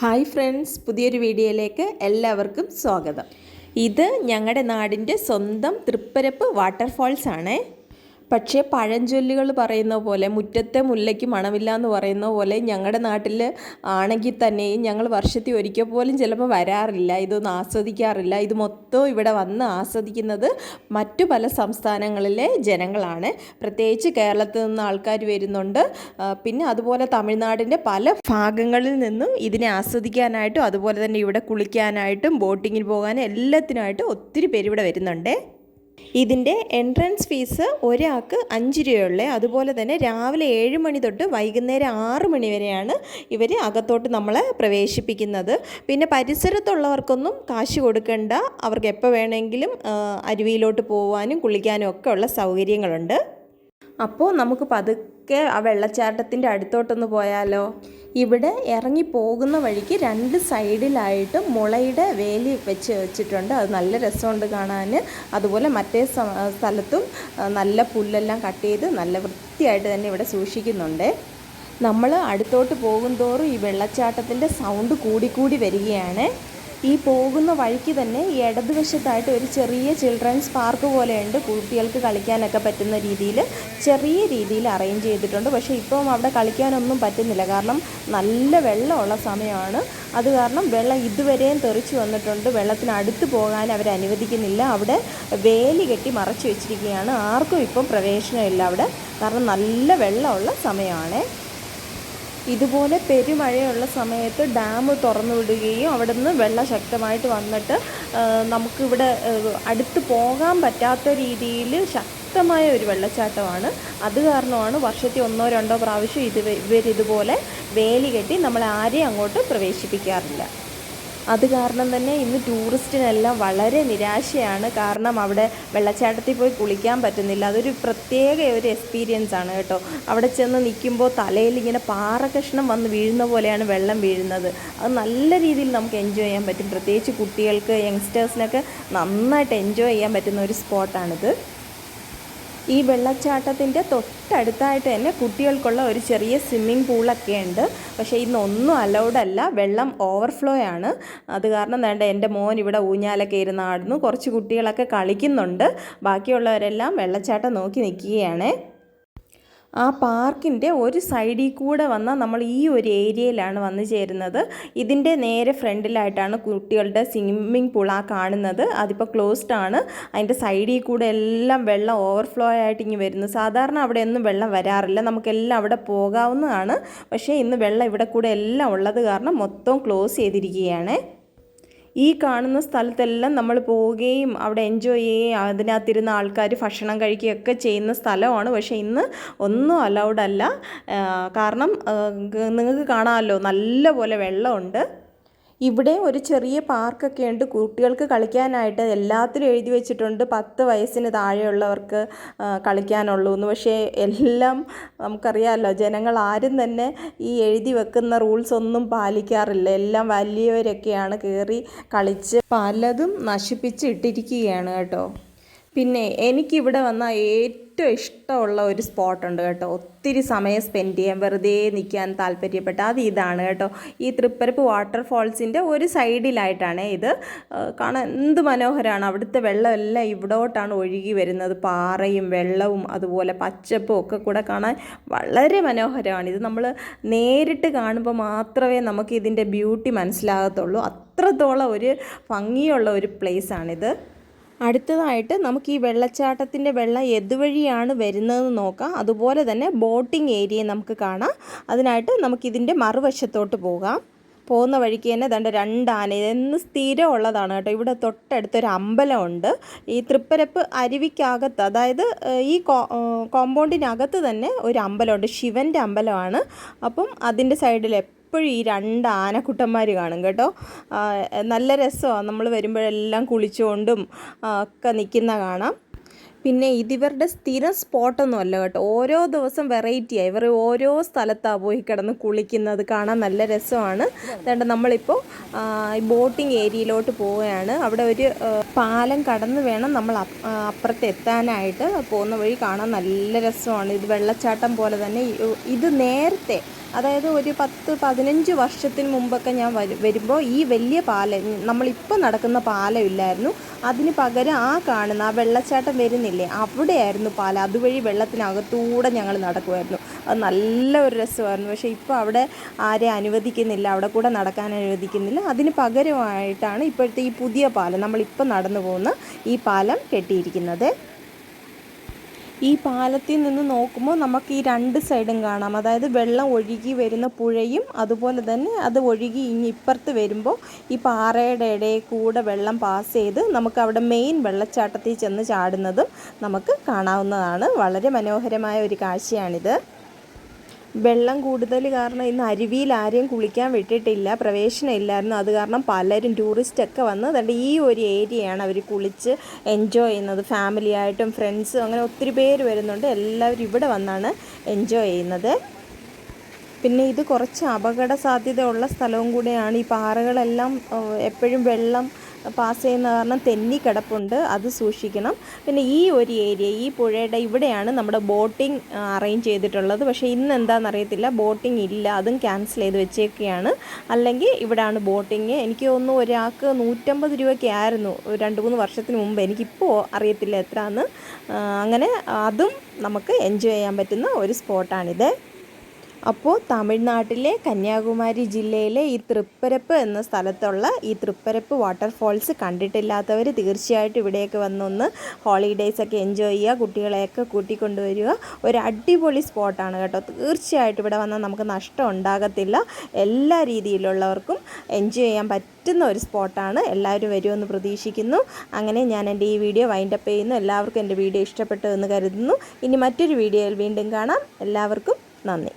Hi friends പുതിയൊരു വീഡിയോയിലേക്ക് എല്ലാവർക്കും സ്വാഗതം. ഇത് ഞങ്ങളുടെ നാടിന്റെ സ്വന്തം തൃപ്പരപ്പ് വാട്ടർഫാൾസ് ആണേ പക്ഷേ പഴഞ്ചൊല്ലുകൾ പറയുന്ന പോലെ മുറ്റത്തെ മുല്ലയ്ക്ക് മണമില്ല എന്ന് പറയുന്ന പോലെ ഞങ്ങളുടെ നാട്ടിൽ ആണെങ്കിൽ തന്നെയും ഞങ്ങൾ വർഷത്തിൽ ഒരിക്കൽ പോലും ചിലപ്പോൾ വരാറില്ല ഇതൊന്നും ആസ്വദിക്കാറില്ല. ഇത് മൊത്തം ഇവിടെ വന്ന് ആസ്വദിക്കുന്നത് മറ്റു പല സംസ്ഥാനങ്ങളിലെ ജനങ്ങളാണ്. പ്രത്യേകിച്ച് കേരളത്തിൽ നിന്ന് ആൾക്കാർ വരുന്നുണ്ട്. പിന്നെ അതുപോലെ തമിഴ്നാടിന്റെ പല ഭാഗങ്ങളിൽ നിന്നും ഇതിനെ ആസ്വദിക്കാനായിട്ടും അതുപോലെ തന്നെ ഇവിടെ കുളിക്കാനായിട്ടും ബോട്ടിങ്ങിന് പോകാനും എല്ലാത്തിനായിട്ടും ഒത്തിരി പേര് ഇവിടെ വരുന്നുണ്ടേ. ഇതിന്റെ എൻട്രൻസ് ഫീസ് ഒരാൾക്ക് അഞ്ച് രൂപയുള്ളേ. അതുപോലെ തന്നെ രാവിലെ ഏഴ് മണി തൊട്ട് വൈകുന്നേരം ആറ് മണി വരെയാണ് ഇവർ അകത്തോട്ട് നമ്മളെ പ്രവേശിപ്പിക്കുന്നത്. പിന്നെ പരിസരത്തുള്ളവർക്കൊന്നും കാശ് കൊടുക്കേണ്ട. അവർക്ക് എപ്പോൾ വേണമെങ്കിലും അരുവിയിലോട്ട് പോകാനും കുളിക്കാനും ഒക്കെ ഉള്ള സൗകര്യങ്ങളുണ്ട്. അപ്പോൾ നമുക്ക് പതുക്കെ ആ വെള്ളച്ചാട്ടത്തിന്റെ അടുത്തോട്ടൊന്ന് പോയാലോ? ഇവിടെ ഇറങ്ങി പോകുന്ന വഴിക്ക് രണ്ട് സൈഡിലായിട്ട് മുളയുടെ വേലി വെച്ച് വെച്ചിട്ടുണ്ട്. അത് നല്ല രസമുണ്ട് കാണാൻ അതുപോലെ മറ്റേ സ്ഥലത്തും നല്ല പുല്ലെല്ലാം കട്ട് ചെയ്ത് നല്ല വൃത്തിയായിട്ട് തന്നെ ഇവിടെ സൂക്ഷിക്കുന്നുണ്ട്. നമ്മൾ അടുത്തോട്ട് പോകും തോറും ഈ വെള്ളച്ചാട്ടത്തിന്റെ സൗണ്ട് കൂടിക്കൂടി വരികയാണ്. ഈ പോകുന്ന വഴിക്ക് തന്നെ ഇടതുവശത്തായിട്ട് ഒരു ചെറിയ ചിൽഡ്രൻസ് പാർക്ക് പോലെയുണ്ട്. കുട്ടികൾക്ക് കളിക്കാനൊക്കെ പറ്റുന്ന രീതിയിൽ ചെറിയ രീതിയിൽ അറേഞ്ച് ചെയ്തിട്ടുണ്ട്. പക്ഷേ ഇപ്പം അവിടെ കളിക്കാനൊന്നും പറ്റുന്നില്ല. കാരണം നല്ല വെള്ളമുള്ള സമയമാണ്. അത് കാരണം വെള്ളം ഇതുവരെയും തെറിച്ച് വന്നിട്ടുണ്ട്. വെള്ളത്തിനടുത്ത് പോകാൻ അവർ അനുവദിക്കുന്നില്ല. അവിടെ വേലി കെട്ടി മറച്ചു വെച്ചിരിക്കുകയാണ്. ആർക്കും ഇപ്പം പ്രവേശനമില്ല അവിടെ. കാരണം നല്ല വെള്ളമുള്ള സമയമാണേ. ഇതുപോലെ പെരുമഴയുള്ള സമയത്ത് ഡാം തുറന്നു വിടുകയും അവിടെ നിന്ന് വെള്ളം ശക്തമായിട്ട് വന്നിട്ട് നമുക്കിവിടെ അടുത്ത് പോകാൻ പറ്റാത്ത രീതിയിൽ ശക്തമായ ഒരു വെള്ളച്ചാട്ടമാണ്. അത് കാരണമാണ് വർഷത്തിൽ ഒന്നോ രണ്ടോ പ്രാവശ്യം ഇത് ഇവരിതുപോലെ വേലി കെട്ടി നമ്മൾ ആരെയും അങ്ങോട്ട് പ്രവേശിപ്പിക്കാറില്ല. അത് കാരണം തന്നെ ഇന്ന് ടൂറിസ്റ്റിനെല്ലാം വളരെ നിരാശയാണ്. കാരണം അവിടെ വെള്ളച്ചാട്ടത്തിൽ പോയി കുളിക്കാൻ പറ്റുന്നില്ല. അതൊരു പ്രത്യേക ഒരു എക്സ്പീരിയൻസ് ആണ് കേട്ടോ. അവിടെ ചെന്ന് നിൽക്കുമ്പോൾ തലയിൽ ഇങ്ങനെ പാറ കഷ്ണം വന്ന് വീഴുന്ന പോലെയാണ് വെള്ളം വീഴുന്നത്. അത് നല്ല രീതിയിൽ നമുക്ക് എൻജോയ് ചെയ്യാൻ പറ്റും. പ്രത്യേകിച്ച് കുട്ടികൾക്ക് യങ്സ്റ്റേഴ്സിനൊക്കെ നന്നായിട്ട് എൻജോയ് ചെയ്യാൻ പറ്റുന്ന ഒരു സ്പോട്ടാണിത് ഈ വെള്ളച്ചാട്ടത്തിന്റെ തൊട്ടടുത്തായിട്ട് തന്നെ കുട്ടികൾക്കുള്ള ഒരു ചെറിയ സ്വിമ്മിംഗ് പൂളൊക്കെ ഉണ്ട്. പക്ഷേ ഇന്നൊന്നും അലൗഡ് അല്ല. വെള്ളം ഓവർഫ്ലോ ആണ്. അത് കാരണം വേണ്ട എന്റെ മോൻ ഇവിടെ ഊഞ്ഞാലൊക്കെ ഇരുന്നാടുന്നു കുറച്ച് കുട്ടികളൊക്കെ കളിക്കുന്നുണ്ട്. ബാക്കിയുള്ളവരെല്ലാം വെള്ളച്ചാട്ടം നോക്കി നിൽക്കുകയാണ്. ആ പാർക്കിന്റെ ഒരു സൈഡിൽ കൂടെ വന്നാൽ നമ്മൾ ഈ ഒരു ഏരിയയിലാണ് വന്നു ചേരുന്നത്. ഇതിന്റെ നേരെ ഫ്രണ്ടിലായിട്ടാണ് കുട്ടികളുടെ സ്വിമ്മിംഗ് പൂൾ ആ കാണുന്നത്. അതിപ്പോൾ ക്ലോസ്ഡ് ആണ്. അതിന്റെ സൈഡിൽ കൂടെ എല്ലാം വെള്ളം ഓവർഫ്ലോ ആയിട്ട് ഇങ്ങനെ വരുന്നു. സാധാരണ അവിടെ ഒന്നും വെള്ളം വരാറില്ല. നമുക്കെല്ലാം അവിടെ പോകാവുന്നതാണ്. പക്ഷേ ഇന്ന് വെള്ളം ഇവിടെ കൂടെ എല്ലാം ഉള്ളത് കാരണം മൊത്തം ക്ലോസ് ചെയ്തിരിക്കുകയാണ്. ഈ കാണുന്ന സ്ഥലത്തെല്ലാം നമ്മൾ പോവുകയും അവിടെ എൻജോയ് ചെയ്യുകയും അതിനകത്തിരുന്ന ആൾക്കാർ ഭക്ഷണം കഴിക്കുകയൊക്കെ ചെയ്യുന്ന സ്ഥലമാണ്. പക്ഷേ ഇന്ന് ഒന്നും അലൗഡ് അല്ല. കാരണം നിങ്ങൾക്ക് കാണാമല്ലോ നല്ല പോലെ വെള്ളമുണ്ട്. ഇവിടെ ഒരു ചെറിയ പാർക്കൊക്കെ ഉണ്ട്. കുട്ടികൾക്ക് കളിക്കാനായിട്ട് എല്ലാത്തിലും എഴുതി വെച്ചിട്ടുണ്ട്. പത്ത് വയസ്സിന് താഴെയുള്ളവർക്ക് കളിക്കാനുള്ളൂ എന്ന്. പക്ഷേ എല്ലാം നമുക്കറിയാമല്ലോ ജനങ്ങൾ ആരും തന്നെ ഈ എഴുതി വെക്കുന്ന റൂൾസ് ഒന്നും പാലിക്കാറില്ല. എല്ലാം വലിയവരൊക്കെയാണ് കയറി കളിച്ച് പലതും നശിപ്പിച്ച് ഇട്ടിരിക്കുകയാണ് കേട്ടോ. പിന്നെ എനിക്കിവിടെ വന്ന ഏറ്റവും ഇഷ്ടമുള്ള ഒരു സ്പോട്ടുണ്ട് കേട്ടോ. ഒത്തിരി സമയം സ്പെൻഡ് ചെയ്യാൻ വെറുതെ നിൽക്കാൻ താല്പര്യപ്പെട്ട അത് ഇതാണ് കേട്ടോ. ഈ തൃപ്പരപ്പ് വാട്ടർഫാൾസിന്റെ ഒരു സൈഡിലായിട്ടാണ് ഇത്. കാണാൻ എന്ത് മനോഹരമാണ് അവിടുത്തെ വെള്ളമെല്ലാം ഇവിടോട്ടാണ് ഒഴുകി വരുന്നത്. പാറയും വെള്ളവും അതുപോലെ പച്ചപ്പും ഒക്കെ കൂടെ കാണാൻ വളരെ മനോഹരമാണ്. ഇത് നമ്മൾ നേരിട്ട് കാണുമ്പോൾ മാത്രമേ നമുക്ക് ഇതിന്റെ ബ്യൂട്ടി മനസ്സിലാകത്തുള്ളൂ. അത്രത്തോളം ഒരു ഭംഗിയുള്ള ഒരു പ്ലേസാണിത് അടുത്തതായിട്ട് നമുക്ക് ഈ വെള്ളച്ചാട്ടത്തിന്റെ വെള്ളം എതുവഴിയാണ് വരുന്നതെന്ന് നോക്കാം. അതുപോലെ തന്നെ ബോട്ടിംഗ് ഏരിയ നമുക്ക് കാണാം. അതിനായിട്ട് നമുക്കിതിന്റെ മറുവശത്തോട്ട് പോകാം. പോകുന്ന വഴിക്ക് തന്നെ ദണ്ട രണ്ട് ആന ഇതെന്ന് സ്ഥിരം ഉള്ളതാണ് കേട്ടോ. ഇവിടെ തൊട്ടടുത്തൊരു അമ്പലമുണ്ട്. ഈ തൃപ്പരപ്പ് അരുവിക്കകത്ത് അതായത് ഈ കോമ്പൗണ്ടിനകത്ത് തന്നെ ഒരു അമ്പലമുണ്ട്. ശിവന്റെ അമ്പലമാണ്. അപ്പം അതിന്റെ സൈഡിൽ എപ്പോഴും ഈ രണ്ട് ആനക്കുട്ടന്മാർ കാണും കേട്ടോ. നല്ല രസമാണ് നമ്മൾ വരുമ്പോഴെല്ലാം കുളിച്ചുകൊണ്ടും ഒക്കെ നിൽക്കുന്ന കാണാം. പിന്നെ ഇതിവരുടെ സ്ഥിരം സ്പോട്ടൊന്നും അല്ല കേട്ടോ. ഓരോ ദിവസം വെറൈറ്റിയാണ് ഇവർ ഓരോ സ്ഥലത്താണ് പോയി കിടന്ന് കുളിക്കുന്നത്. കാണാൻ നല്ല രസമാണ്. അതുകൊണ്ട് നമ്മളിപ്പോൾ ബോട്ടിംഗ് ഏരിയയിലോട്ട് പോവുകയാണ്. അവിടെ ഒരു പാലം കടന്ന് വേണം നമ്മൾ അപ്പുറത്ത് എത്താനായിട്ട് പോകുന്ന വഴി കാണാൻ നല്ല രസമാണ്. ഇത് വെള്ളച്ചാട്ടം പോലെ തന്നെ. ഇത് നേരത്തെ അതായത് ഒരു പത്ത് പതിനഞ്ച് വർഷത്തിന് മുമ്പൊക്കെ ഞാൻ വരു വരുമ്പോൾ ഈ വലിയ പാലം നമ്മളിപ്പോൾ നടക്കുന്ന പാലം ഇല്ലായിരുന്നു അതിന് പകരം ആ കാണുന്ന ആ വെള്ളച്ചാട്ടം വരുന്നില്ലേ അവിടെയായിരുന്നു പാലം. അതുവഴി വെള്ളത്തിനകത്തൂടെ ഞങ്ങൾ നടക്കുമായിരുന്നു അത് നല്ല ഒരു രസമായിരുന്നു. പക്ഷേ ഇപ്പോൾ അവിടെ ആരെ അനുവദിക്കുന്നില്ല അവിടെ കൂടെ നടക്കാൻ അനുവദിക്കുന്നില്ല. അതിന് പകരമായിട്ടാണ് ഇപ്പോഴത്തെ ഈ പുതിയ പാലം നമ്മളിപ്പോൾ നടന്നു പോകുന്ന ഈ പാലം കെട്ടിയിരിക്കുന്നത്. ഈ പാലത്തിൽ നിന്ന് നോക്കുമ്പോൾ നമുക്ക് ഈ രണ്ട് സൈഡും കാണാം. അതായത് വെള്ളം ഒഴുകി വരുന്ന പുഴയും അതുപോലെ തന്നെ അത് ഒഴുകി ഇനി ഇപ്പുറത്ത് വരുമ്പോൾ ഈ പാറയുടെ ഇടയിൽ കൂടെ വെള്ളം പാസ് ചെയ്ത് നമുക്ക് അവിടെ മെയിൻ വെള്ളച്ചാട്ടത്തിൽ ചെന്ന് ചാടുന്നതും നമുക്ക് കാണാവുന്നതാണ്. വളരെ മനോഹരമായ ഒരു കാഴ്ചയാണിത്. വെള്ളം കൂടുതൽ കാരണം ഇന്ന് അരുവിയിൽ ആരെയും കുളിക്കാൻ വിട്ടിട്ടില്ല പ്രവേശനം ഇല്ലായിരുന്നു. അത് കാരണം പലരും ടൂറിസ്റ്റൊക്കെ വന്ന് അതുകൊണ്ട് ഈ ഒരു ഏരിയയാണ് അവർ കുളിച്ച് എൻജോയ് ചെയ്യുന്നത്. ഫാമിലി ആയിട്ടും ഫ്രണ്ട്സും അങ്ങനെ ഒത്തിരി പേര് വരുന്നുണ്ട്. എല്ലാവരും ഇവിടെ വന്നാണ് എൻജോയ് ചെയ്യുന്നത്. പിന്നെ ഇത് കുറച്ച് അപകട സാധ്യതയുള്ള സ്ഥലവും കൂടെയാണ് ഈ പാറകളെല്ലാം എപ്പോഴും വെള്ളം പാസ് ചെയ്യുന്ന കാരണം തെന്നി കിടപ്പുണ്ട് അത് സൂക്ഷിക്കണം. പിന്നെ ഈ ഒരു ഏരിയ ഈ പുഴയുടെ ഇവിടെയാണ് നമ്മുടെ ബോട്ടിംഗ് അറേഞ്ച് ചെയ്തിട്ടുള്ളത്. പക്ഷേ ഇന്ന് എന്താണെന്ന് അറിയത്തില്ല. ബോട്ടിംഗ് ഇല്ല. അതും ക്യാൻസൽ ചെയ്ത് വെച്ചേക്കുകയാണ്. അല്ലെങ്കിൽ ഇവിടെയാണ് ബോട്ടിങ് എനിക്ക് തോന്നുന്നു ഒരാൾക്ക് നൂറ്റമ്പത് രൂപയ്ക്ക് ആയിരുന്നു. രണ്ട് മൂന്ന് വർഷത്തിന് മുമ്പ്. എനിക്കിപ്പോൾ അറിയത്തില്ല എത്രയാണെന്ന് അങ്ങനെ അതും നമുക്ക് എൻജോയ് ചെയ്യാൻ പറ്റുന്ന ഒരു സ്പോട്ടാണിത്. അപ്പോൾ തമിഴ്നാട്ടിലെ കന്യാകുമാരി ജില്ലയിലെ ഈ തൃപ്പരപ്പ് എന്ന സ്ഥലത്തുള്ള ഈ തൃപ്പരപ്പ് വാട്ടർഫോൾസ് കണ്ടിട്ടില്ലാത്തവർ തീർച്ചയായിട്ടും ഇവിടെയൊക്കെ വന്നൊന്ന് ഹോളിഡേയ്സ് ഒക്കെ എൻജോയ് ചെയ്യുക കുട്ടികളെയൊക്കെ കൂട്ടിക്കൊണ്ടുവരിക. ഒരു അടിപൊളി സ്പോട്ടാണ് കേട്ടോ. തീർച്ചയായിട്ടും ഇവിടെ വന്നാൽ നമുക്ക് നഷ്ടം ഉണ്ടാകത്തില്ല. എല്ലാ രീതിയിലുള്ളവർക്കും എൻജോയ് ചെയ്യാൻ പറ്റുന്ന ഒരു സ്പോട്ടാണ് എല്ലാവരും വരുമെന്ന് പ്രതീക്ഷിക്കുന്നു. അങ്ങനെ ഞാൻ എന്റെ ഈ വീഡിയോ വൈൻഡപ്പ് ചെയ്യുന്നു. എല്ലാവർക്കും എന്റെ വീഡിയോ ഇഷ്ടപ്പെട്ടു എന്ന് കരുതുന്നു. ഇനി മറ്റൊരു വീഡിയോയിൽ വീണ്ടും കാണാം. എല്ലാവർക്കും നന്ദി.